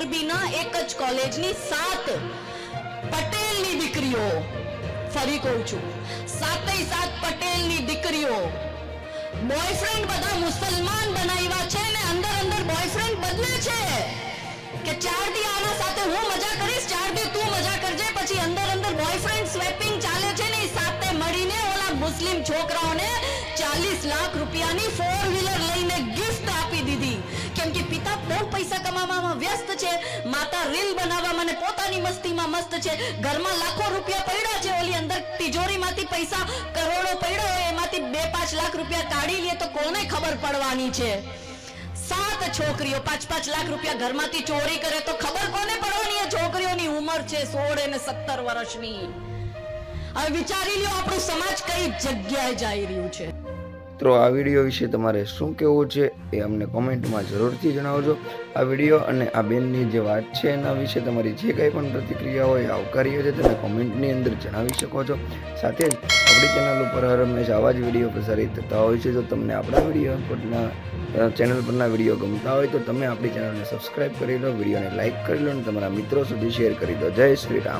મોરબીના એક જ કોલેજની સાત પટેલની દીકરીઓ. ફરી કહું છું સાતે સાત પટેલની દીકરીઓ બોયફ્રેન્ડ બધા મુસલમાન બનાવ્યા છે ને અંદર અંદર બોયફ્રેન્ડ બદલે છે કે ચાર દી આના સાથે હું મજા કરીશ ચાર દી તું મજા કરજે, પછી અંદર અંદર બોયફ્રેન્ડ સ્વેપિંગ ચાલે છે ને સાથે મળીને ઓલા મુસ્લિમ છોકરાઓને ચાલીસ લાખ રૂપિયાની ફોર વ્હીલર લઈને ગિફ્ટ આપી પૈસા કમાવામાં વ્યસ્ત છે. માતા રીલ બનાવવામાં અને પોતાની મસ્તીમાં મસ્ત છે. ઘરમાં લાખો રૂપિયા પડ્યા છે ઓલી અંદર. તિજોરીમાંથી પૈસા કરોડો પડ્યા હોય, એમાંથી બે પાંચ લાખ રૂપિયા કાઢી લે તો કોને ખબર પડવાની છે? સાત છોકરીઓ, પાંચ પાંચ લાખ રૂપિયા ઘરમાંથી ચોરી કરે તો ખબર કોને પડવાની એ છોકરીઓની ઉંમર છે સોળ અને સત્તર વર્ષની. હવે વિચારી લ્યો, આપણું સમાજ કઈ જગ્યાએ જઈ રહ્યું છે? મિત્રો, આ વીડિયો વિશે તમારે શું કહેવું છે એ અમને કોમેન્ટમાં જરૂરથી જણાવજો. આ વીડિયો અને આ બેનની જે વાત છે એના વિશે તમારી જે કંઈ પણ પ્રતિક્રિયા હોય આવકાર્ય છે તમે કોમેન્ટની અંદર જણાવી શકો છો. સાથે જ આપણી ચેનલ ઉપર હર હંમેશા આવા જ વીડિયો પ્રસારિત થતા હોય છે. જો તમને આપણા વીડિયો પરના ચેનલ પરના વીડિયો ગમતા હોય તો તમે આપણી ચેનલને સબસ્ક્રાઈબ કરી લો, વિડીયોને લાઇક કરી લો અને તમારા મિત્રો સુધી શેર કરી દો. જય શ્રી રામ.